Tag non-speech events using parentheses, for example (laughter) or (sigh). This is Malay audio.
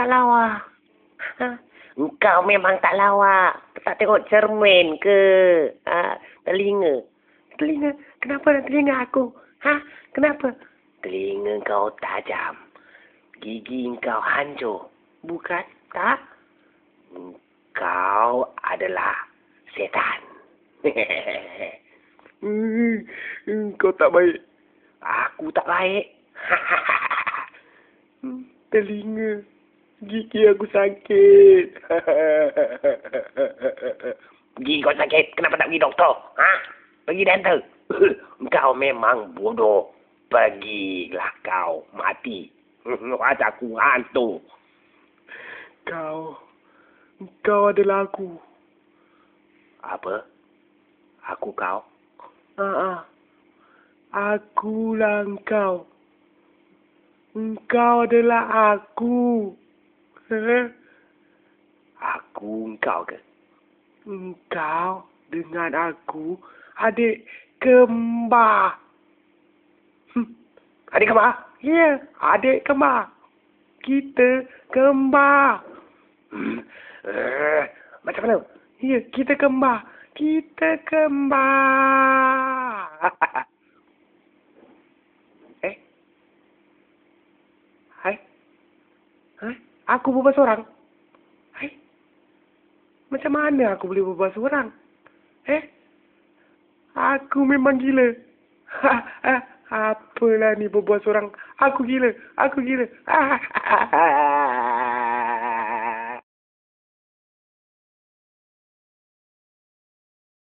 tak lawa. Ha? Engkau memang tak lawa. Tak tengok cermin ke? Ha? Telinga. Telinga? Kenapa telinga aku? Ha? Kenapa? Telinga kau tajam. Gigi kau hancur. Bukan? Tak? Kau adalah setan. (laughs) Kau tak baik. Aku tak baik. (laughs) Hmm, Telinga. Gigi aku sakit. (laughs) Gigi kau sakit. Kenapa tak pergi doktor? Ha? Pergi dental. (laughs) Kau memang bodoh. Pergilah kau mati. (laughs) Wajahku hantu. Kau. Kau adalah aku. Apa? Aku kau? Ah, ah. Akulah engkau. Engkau adalah aku. Eh? Aku engkau ke? Engkau dengan aku adik kembar. Hmm. Adik kembar? Ya, yeah, adik kembar. Kita kembar. Hmm. Uh, macam mana? Ya, yeah, kita kembar. Kita kembar. (laughs) eh? Hai? Hai? Aku berbual seorang? Hai? Macam mana aku boleh berbual seorang? Eh? Aku memang gila. (laughs) Apalah ni berbual seorang. Aku gila. Aku gila. (laughs)